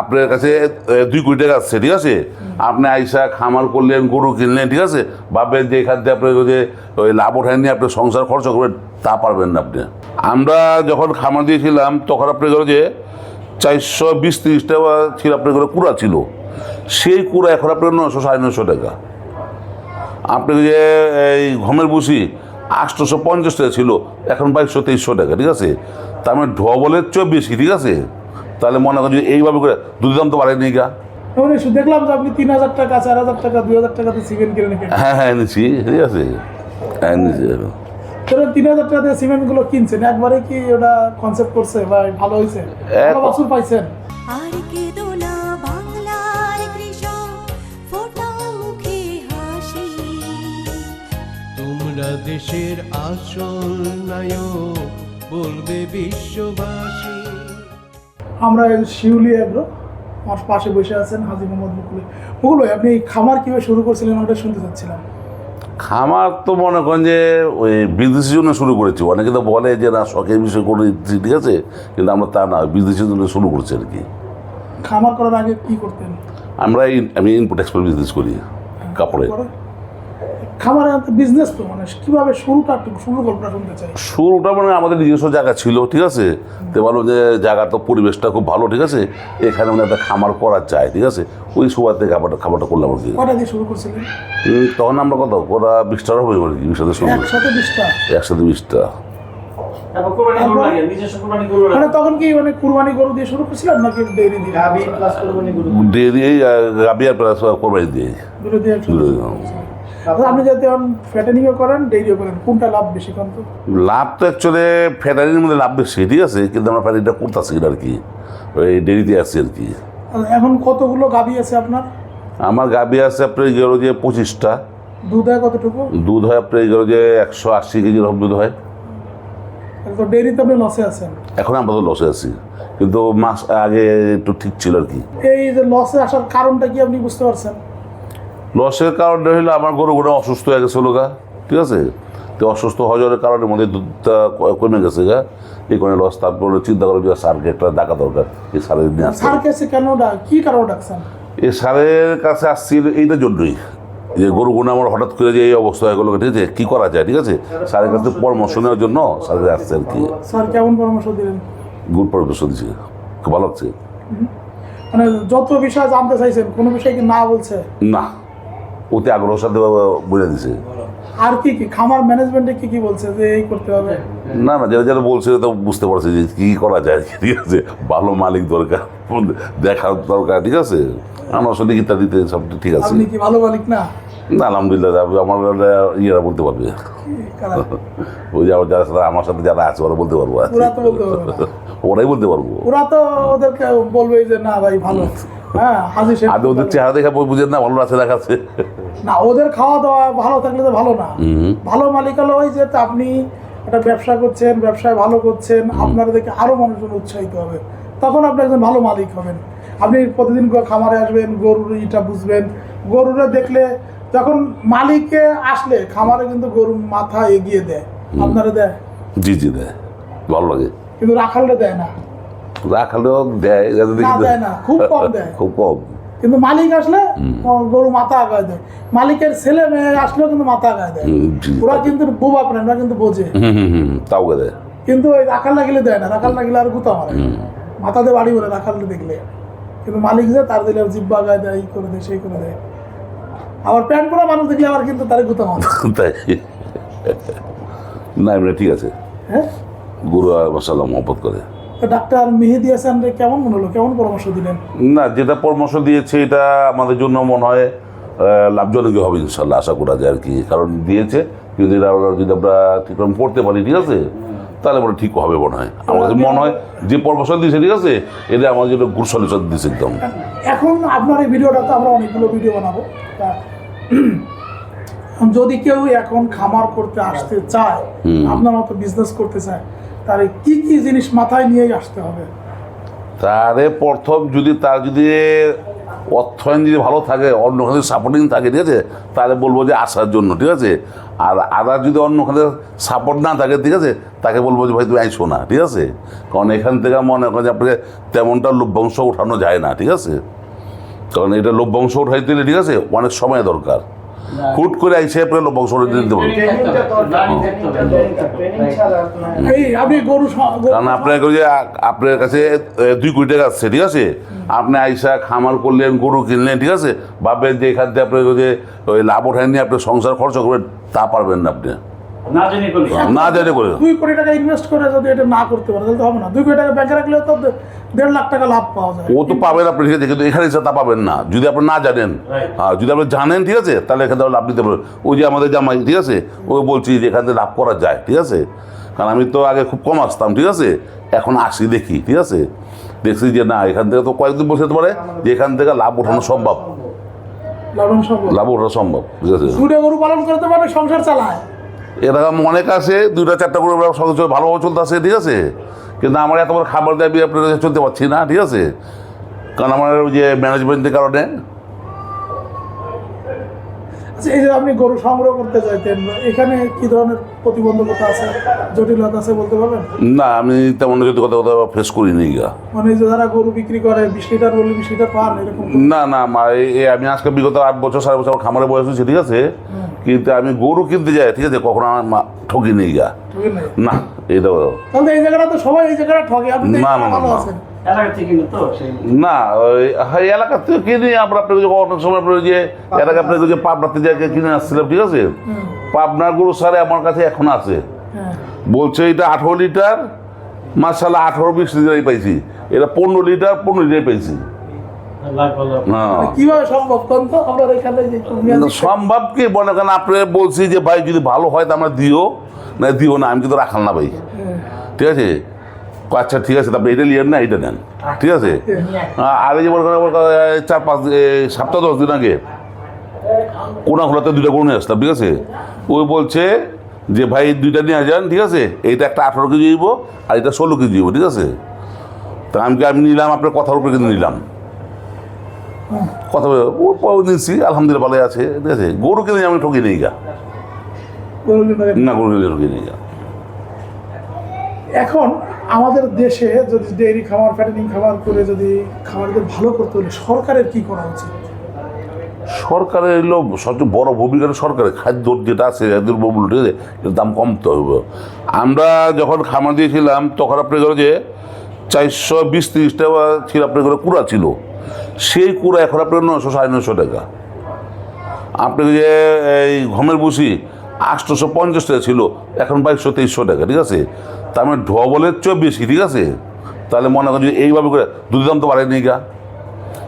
আপনার কাছে দুই কোটি টাকা আসছে ঠিক আছে? আপনি আইসা খামার করলেন, গরু কিনলেন, ঠিক আছে? ভাববেন যে এখান থেকে আপনার যে, ওই লাভ ওঠায়নি আপনি সংসার খরচ করবেন, তা পারবেন না আপনি। আমরা যখন খামার দিয়েছিলাম, তখন আপনার ঘরে যে চারশো বিশ তিরিশ টাকা ছিল আপনার ঘরে কুড়া ছিল। সেই কুড়া এখন আপনার নশো সাড়ে নশো টাকা। আপনি যে, এই ঘমের বুসি আটশোশো পঞ্চাশ টাকা ছিল, এখন বাইশশো, তেইশশো টাকা, ঠিক আছে? তার মানে ডবলের চেয়েও বেশি ঠিক আছে? তাহলে মনে করেন যে এইভাবে করে দুধের দাম তো বাড়েনি গা। দেখলাম যে আপনি তিন হাজার টাকা চার হাজার টাকা দুই হাজার টাকাতে সিমেন্ট কিনে হ্যাঁ হ্যাঁ এনেছি ঠিক আছে। হ্যাঁ এনেছি ধরেন তিন হাজার টাকা দিয়ে সিমেন্টগুলো কিনছেন একবারে কি ওটা কনসেপ্ট করছে বা ভালো হয়েছে? ভালো পাইছেন? আর কেঁদো না বাংলার কৃষক ফোটাও মুখে হাসি। তোমরা দেশের আসল নায়ক বলবে বিশ্ববাসী। আমরা শিউলি এগ্রো আমার পাশে বসে আছেন হাজি মোহাম্মদ মুকুল মুকুল ভাই আপনি খামার কীভাবে শুরু করছিলেন? ওটা শুনতে চাচ্ছিলাম। খামার তো মনে করেন যে ওই বিজনেসের জন্য শুরু করেছি। অনেকে তো বলে যে না শখের বিষয় করে দিচ্ছি, ঠিক আছে? কিন্তু আমরা তা না বিজনেসের জন্য শুরু করছি আর কি। খামার করার আগে কি করতেন? আমরা আমি ইনপুট এক্সপোর্ট বিজনেস করি কাপড়ে পরে? খামার বিজনেস তো মানে কীভাবে শুরুটা একটু শুরু গল্পটা শুনতে চাই। শুরুটা মানে আমাদের নিজস্ব জায়গা ছিল ঠিক আছে? তো ভাবলাম যে জায়গা তো পরিবেশটা খুব ভালো ঠিক আছে? এখানে মানে একটা খামার করা যায় ঠিক আছে? ওই সময় থেকে খাবারটা খাবারটা করলাম আর কি। কটা দিয়ে শুরু করছিলেন? তখন আমরা কত ওরা বিশটার হবে আর কি বিশটাতে শুরু একসাথে বিশটা? একসাথে বিশটা। মানে তখন কি মানে কুরবানি গরু দিয়ে শুরু করছিলেন নাকি ডেইরি দিয়ে? গাবি প্লাস কোরবানি গরু। দিয়েই গাবি আর প্লাস কোরবানি দিয়ে। দুটো দিয়ে আপনি যাতে ফ্যাটেনিংও করেন ডেইরিও করেন কোনটা লাভ বেশি তো? লাভ তো অ্যাকচুয়ালি ফ্যাটারির মধ্যে লাভ বেশি ঠিক আছে কিন্তু আমরা ফ্যাটারিটা করতেছি আর কি। ওই ডেরিতে আছি আর কি। এখন কতগুলো গাভী আছে আপনার? আমার গাবি আছে আপনার গেলো যে পঁচিশটা। দুধ হয় কতটুকু? দুধ হয় আপনার গেলো যে একশো আশি কেজির হবে দুধ হয়। তো ডেইরিতে আপনি লসে আছেন। এখন আমরা তো লসে আছি কিন্তু মাস আগে একটু ঠিক ছিল আর কি। এই যে লসে আসার কারণটা কি আপনি বুঝতে পারছেন? লসের কারণে হলো আমার গরু গরুগুলো অসুস্থ হয়ে গেছিল গা ঠিক আছে? তো অসুস্থ যাওয়ার কারণে মধ্যে দুধটা কমে গেছে গা। এই কারণে লস তারপরে চিন্তা করল যে সারকে একটা ডাকা দরকার এই সারের নিয়ে স্যার কাছে কেন কি কারণে ডাকছেন? এই সারের কাছে আসছি এইটার জন্যই যে গরু গরুগুলো আমার হঠাৎ করে যে এই অবস্থা হয়ে গেলো ঠিক আছে? কী করা যায় ঠিক আছে? স্যারের কাছে পরামর্শ নেওয়ার জন্য স্যারের আসছে আর কি। স্যার কেমন পরামর্শ দিলেন? গুড পরামর্শ দিচ্ছে খুব ভালো লাগছে। মানে যত বিষয় জানতে চাইছেন কোনো বিষয় কি না বলছে? না। অতি আগ্রহ সাথে বলে দিছে। আর কি কি? খামার ম্যানেজমেন্টে কি কি বলছে যে এই করতে হবে? না না যারা যারা বলছে তো বুঝতে পারছে যে কী করা যায় ঠিক আছে? ভালো মালিক দরকার দেখার দরকার ঠিক আছে? আমার সঙ্গে ইত্যাদিতে সব ঠিক আছে। আপনি কি ভালো মালিক না? না আলহামদুলিল্লাহ আমার ইয়েরা বলতে পারবে। ওই যে যারা সাথে আমার সাথে যারা আছে ওরা বলতে পারব। ওরাই বলতে পারব। ওরা তো ওদেরকে বলবে যে না ভাই ভালো। হ্যাঁ হাজির সাহেব আগে ওদের চেহারা দেখা বুঝেন না ভালো আছে দেখাচ্ছে না ওদের খাওয়া দাওয়া ভালো থাকলে তো ভালো না। ভালো মালিক হলো ওই যে আপনি একটা ব্যবসা করছেন ব্যবসায় ভালো করছেন আপনার দেখে আরও মানুষজন উৎসাহিত হবে। তখন আপনি একজন ভালো মালিক হবেন। আপনি প্রতিদিন খামারে আসবেন গরুর ইটা বুঝবেন। গরুরে দেখলে যখন মালিকে আসলে খামারে কিন্তু গরুর মাথা এগিয়ে দেয়। আপনারা দেয়। জি জি দেয়। ভালো লাগে। কিন্তু রাখালে দেয় না। রাখালেও দেয় দেয় না খুব কম দেয়। খুব কম। কিন্তু মালিক আসলে গরু মাথা আগায় দেয়। মালিকের ছেলে মেয়ে আসলেও কিন্তু মাথা আগায় দেয়। ওরা কিন্তু বোবা প্রাণ ওরা কিন্তু বোঝে। তাও দেয়। কিন্তু ওই রাখাল লাগিলে দেয় না রাখাল লাগিলে আর গুতা মারে মাথাতে বাড়ি বলে রাখাল দেখলে। কিন্তু মালিক যে তার দিলে জিব্বা গায়ে দেয় এই করে দেয় সেই করে দেয়। আবার প্যান্ট পরা মানুষ দেখলে আবার কিন্তু তারে গুতা মারে। না এমনি ঠিক আছে। হ্যাঁ? গুরু মশাল্লাহ মহব্বত করে। ডাক্তার মেহেদি হাসান রে কেমন মনে হলো? কেমন পরামর্শ দিলেন? না যেটা পরামর্শ দিয়েছে এটা আমাদের জন্য মনে হয় আহ, লাভজনকই হবে ইনশাল্লাহ আশা করা যায় আর কি। কারণ দিয়েছে কিন্তু এটা আমরা যদি আমরা ঠিক পড়তে পারি ঠিক আছে তাহলে মনে ঠিক হবে মনে হয়। আমাদের মনে হয় যে পরামর্শ দিয়েছে ঠিক আছে এটা আমাদের জন্য গুড সলিউশন দিয়েছে একদম। এখন আপনার এই ভিডিওটা তো আমরা অনেকগুলো ভিডিও বানাবো। তা যদি কেউ এখন খামার করতে আসতে চায় আপনার মতো বিজনেস করতে চায় তাহলে কি কি জিনিস মাথায় নিয়ে আসতে হবে? তারে প্রথম যদি তার যদি অর্থায়ন যদি ভালো থাকে অন্য খাতে সাপোর্টিং থাকে, ঠিক আছে? তাহলে বলব যে আসার জন্য, ঠিক আছে? আর আদার যদি অন্য খাতে সাপোর্ট না থাকে, ঠিক আছে? তাকে বলব যে ভাই, তুমি আইসো না, ঠিক আছে? কারণ এখান থেকে মনে করেন যে আপনাকে তেমনটা লভ্যাংশ ওঠানো যায় না, ঠিক আছে? কারণ এটা লভ্যাংশ উঠাইতে ঠিক আছে? অনেক সময় দরকার। হুট করে আইসে আপনাকে উঠাইতে দিতে পারব। আপনি গরু স- গরু- কারণ আপনার যে আপনার কাছে দুই কোটি টাকা আছে ঠিক আছে? আপনি আইসা খামার করলেন গরু কিনলেন ঠিক আছে? ভাববেন যে এখান থেকে আপনার যে ওই লাভ ওঠায়নি আপনি সংসার খরচ করবেন তা পারবেন না আপনি। না জেনে করলে না জানে করে দুই কোটি টাকা ইনভেস্ট করে যদি এটা না করতে পারে তাহলে তো হবে না। দুই কোটি টাকা ব্যাংকে রাখলে তো দেড় লাখ টাকা লাভ পাওয়া যায়। ও তো পাবেন আপনি ঠিক আছে কিন্তু এখানে এসে তা পাবেন না। যদি আপনি না জানেন. হ্যাঁ যদি আপনি জানেন ঠিক আছে তাহলে এখানে লাভ নিতে পারবেন। ওই যে আমাদের জামাই ঠিক আছে ও বলছি যে এখান থেকে লাভ করা যায় ঠিক আছে। কারণ আমি তো আগে খুব কম আসতাম ঠিক আছে এখন আসি দেখি ঠিক আছে। দেখছি যে না এখান থেকে তো কয়েকদিন বসে যেতে পারে যে এখান থেকে লাভ ওঠানো সম্ভব। লাভ ওঠানো সম্ভব। ঠিক আছে। দুটো গরু পালন করতে পারে সংসার চালায়। এরকম অনেক আছে, দুইটা, চারটা করে সদস্য ভালোভাবে চলতে আসে ঠিক আছে? কিন্তু আমার এত বড় খাবার দাবি আপনার চলতে পারছি না, ঠিক আছে? কারণ আমার ওই যে ম্যানেজমেন্টের কারণে। এই যে আপনি গরু সংগ্রহ করতে চাইতেন এখানে কি ধরনের প্রতিবন্ধকতা আছে জটিলতা আছে বলতে পারবেন? না আমি তেমন যদি কথা কথা ফেস করিনি গা। মানে যে যারা গরু বিক্রি করে বিশ লিটার বলে বিশ লিটার পান এরকম না না মা এই- আমি আজকে বিগত আট বছর সাড়ে বছর আমার খামারে বয়স হয়েছে ঠিক আছে? কিন্তু আমি গরু কিনতে যাই ঠিক আছে? কখনো আমার মা ঠকি নেই? গা না এইটা তাহলে এই জায়গাটা তো সবাই এই জায়গাটা ঠকে আপনি না, না, না, না। এলাকা থেকে হ্যাঁ থেকে কিনে। আমরা আপনার যে অনেক সময় আপনার যে এলাকা আপনার যে পাবনাতে কিনে আসছিলাম ঠিক আছে? পাবনার গরু সারে আমার কাছে এখন আছে। হ্যাঁ। বলছে এটা আঠারো লিটার মাসাল্লাহ আঠারো বিশ লিটারই পাইছি। এটা পনেরো লিটার পনেরো লিটার পাইছি। না। কীভাবে সম্ভব কি? মনে করেন আপনি বলছি যে ভাই যদি ভালো হয় তো আমরা দিও। না দিও না আমি কিন্তু রাখাল না ভাই। ঠিক আছে? আচ্ছা ঠিক আছে তারপরে এটা নিয়েন না এটা নেন। ঠিক আছে? আ- আর এই যে মনে করেন চার পাঁচ সপ্তাহ দশ দিন আগে কোনা খোলাতে দুইটা গরু নিয়ে আসলাম ঠিক আছে? ওই বলছে যে ভাই দুইটা নিয়ে যান ঠিক আছে? এইটা একটা আঠারো কেজি দিব আর এটা ষোলো কেজি দিব ঠিক আছে? তা আমি কি আমি নিলাম আপনার কথার উপরে কিন্তু নিলাম। কথা ও নিচ্ছি আলহামদুলিল্লাহ ভালো আছে ঠিক আছে? গরু কিনে আমি ঠকি নেই গা। না গরু কিনে ঠকি নেই গা। এখন আমাদের দেশে যদি ডেইরি খামার ফ্যাটেনিং খামার করে যদি খামারদের ভালো করতে হলে সরকারের কি করা উচিত? সরকারের এলো সবচেয়ে বড় ভূমিকা সরকারের খাদ্য যেটা আছে দ্রব্যমূল্য ঠিক আছে দাম কমতে হবে। আমরা যখন খামার দিয়েছিলাম, তখন আপনি ধরো যে চারশো বিশ তিরিশ টাকা ছিল আপনার ঘরে কুড়া ছিল। সেই কুড়া এখন আপনার নশো সাড়ে নশো টাকা। আপনার যে এই ঘমের বুসি আটশোশো পঞ্চাশ টাকা ছিল, এখন বাইশশো, তেইশশো টাকা, ঠিক আছে? তার মানে ডবলের চেয়েও বেশি ঠিক আছে? তাহলে মনে করেন এইভাবে করে দুধের দাম তো বাড়েনি গা।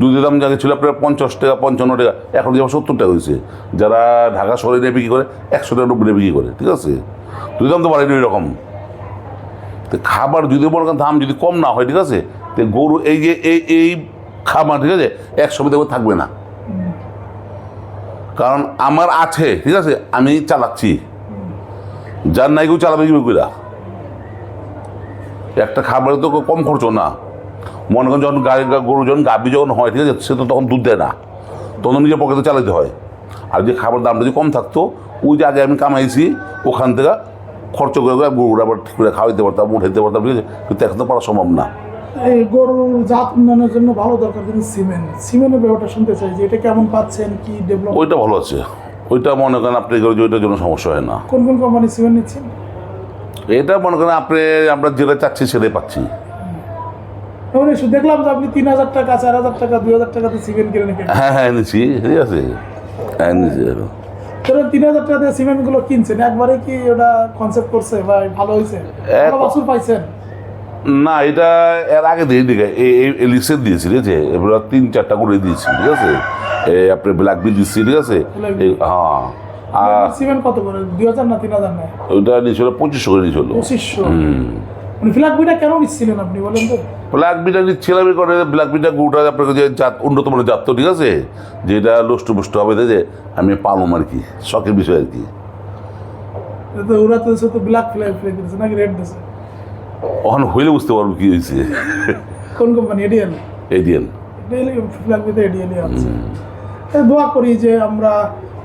দুধের দাম যাকে ছিল আপনার পঞ্চাশ টাকা, পঞ্চান্ন টাকা, এখন যেমন সত্তর টাকা হয়েছে। যারা ঢাকা শহরে নিয়ে বিক্রি করে, একশো টাকা নব্বই বিক্রি করে, ঠিক আছে? দুধের দাম তো বাড়েনি এরকম তো খাবার যদি মনে করেন দাম যদি কম না হয়, ঠিক আছে? তো গরু এই যে, এই এই খাবার ঠিক আছে? একসময় দেখবে থাকবে না। কারণ আমার আছে, ঠিক আছে? আমি চালাচ্ছি। যার নাই কেউ চালাবে কি একটা খাবারে তো কম খরচ না। মনে করেন যখন গাড়ি গরু যখন গাবি যখন হয়, ঠিক আছে? সে তো তখন দুধ দেয় না। তখন নিজের পকেটে চালাতে হয়। আর যে খাবার দামটা যদি কম থাকতো, ওই যে আগে আমি কামাইছি, ওখান থেকে খরচ করে গরুটা আবার ঠিক করে খাওয়াইতে পারতাম, উঠাইতে পারতাম, ঠিক আছে? কিন্তু এখন তো পারা সম্ভব না। এই গরুর জাত উন্নয়নের জন্য ভালো দরকার কিন্তু সিমেন্ট। সিমেন্টের ব্যাপারটা শুনতে চাই যে এটা কেমন পাচ্ছেন কি ডেভেলপ ওইটা ভালো আছে। ওইটা মনে করেন আপনি গরু ওইটার জন্য সমস্যা হয় না। কোন কোন কোম্পানি সিমেন্ট নিচ্ছেন? এটা মনে করেন আপনি আমরা যেটা চাচ্ছি সেটাই পাচ্ছি। এসে দেখলাম যে আপনি তিন হাজার টাকা চার হাজার টাকা দুই হাজার টাকাতে সিমেন্ট কিনে নিয়ে হ্যাঁ হ্যাঁ এনেছি ঠিক আছে। হ্যাঁ এনেছি ধরুন তিন হাজার টাকা দিয়ে সিমেন্টগুলো কিনছেন একবারে কি ওটা কনসেপ্ট করছে বা ভালো হয়েছে? ভালো বাছুর পাইছেন? না এটা এর আগে দিয়ে দিকে এই লিসের দিয়েছি ঠিক আছে? এবার তিন চারটা করে দিয়েছি ঠিক আছে? আপনি ব্ল্যাক বি দিচ্ছি ঠিক আছে? হ্যাঁ। আর সিমেন্ট কত করে? দুই হাজার না তিন হাজার নিয়েছিল পঁচিশশো করে নিয়েছিল। পঁচিশশো? মানে বিটা কেন নিচ্ছিলেন আপনি বলেন তো? ব্ল্যাক বিটা নিচ্ছিলাম করে ব্ল্যাক বিটা গুটা যে জাত উন্নত মানের জাত তো ঠিক আছে? যেটা লষ্ট পুষ্ট হবে যে আমি পালাম আর কি শখের বিষয় আর কি। ওরা তো শুধু ব্ল্যাক ফ্ল্যাগ ফ্ল্যাগ নাকি রেড দিচ্ছে? ওখানে হইলে বুঝতে পারব কি হয়েছে কোন কোম্পানি এডিএল আছে। দোয়া করি যে আমরা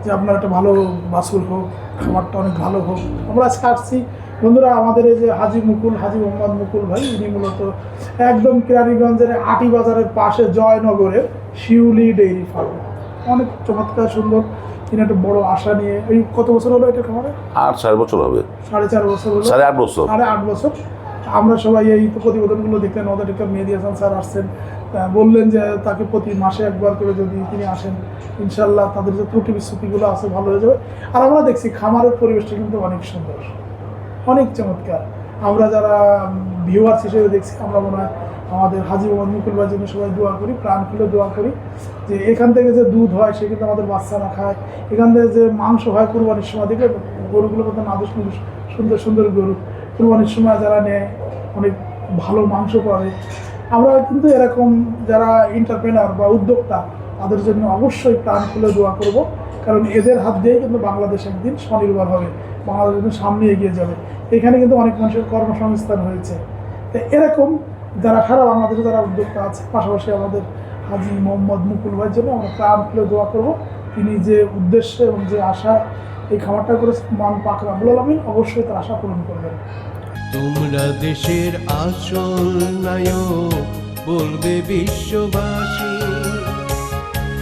যে আপনার একটা ভালো বাসুর হোক খাবারটা অনেক ভালো হোক। আমরা আসছি। বন্ধুরা আমাদের এই যে হাজি মুকুল হাজি মোহাম্মদ মুকুল ভাই ইনি মূলত একদম কেরানীগঞ্জের আটি বাজারের পাশে জয়নগরের শিউলি ডেইরি ফার্ম। অনেক চমৎকার সুন্দর। তিনি একটা বড় আশা নিয়ে এই কত বছর হলো এটা খামারে? আট চার বছর হবে। সাড়ে চার বছর হলো। সাড়ে আট বছর। সাড়ে আট বছর। আমরা সবাই এই প্রতিবেদনগুলো দেখলেন ওদের একটা মেহেদি হাসান স্যার আসছেন বললেন যে তাকে প্রতি মাসে একবার করে যদি তিনি আসেন ইনশাল্লাহ তাদের যে ত্রুটি বিচ্যুতিগুলো আছে ভালো হয়ে যাবে। আর আমরা দেখছি খামারের পরিবেশটা কিন্তু অনেক সুন্দর, অনেক চমৎকার। আমরা যারা ভিউয়ার্স হিসেবে দেখছি, আমরা মনে হয় আমাদের হাজি মোহাম্মদ মুকুল জন্য সবাই দোয়া করি, প্রাণ খুলে দোয়া করি যে এখান থেকে যে দুধ হয়, সে কিন্তু আমাদের বাচ্চারা খায়। এখান থেকে যে মাংস হয়, কুরবানির সময় দেখবে গরুগুলো কিন্তু নুদুস সুন্দর সুন্দর গরু। কুরবানির সময় যারা নেয়, অনেক ভালো মাংস পাবে আমরা কিন্তু এরকম যারা এন্টারপ্রেনার বা উদ্যোক্তা, তাদের জন্য অবশ্যই প্রাণ খুলে দোয়া করব। কারণ এদের হাত দিয়েই কিন্তু বাংলাদেশ একদিন স্বনির্ভর হবে, বাংলাদেশ কিন্তু সামনে এগিয়ে যাবে। এখানে কিন্তু অনেক মানুষের কর্মসংস্থান হয়েছে। তো এরকম যারা সারা বাংলাদেশে যারা উদ্যোক্তা আছে, পাশাপাশি আমাদের হাজি মোহাম্মদ মুকুল ভাইয়ের জন্য আমরা প্রাণ খুলে দোয়া করব। তিনি যে উদ্দেশ্যে এবং যে আশা এই খাবারটা করে মান পাক রাবুল আলমিন অবশ্যই তার আশা পূরণ করবেন। তোমরা দেশের আসল নায়ক, বলবে বিশ্ববাসী।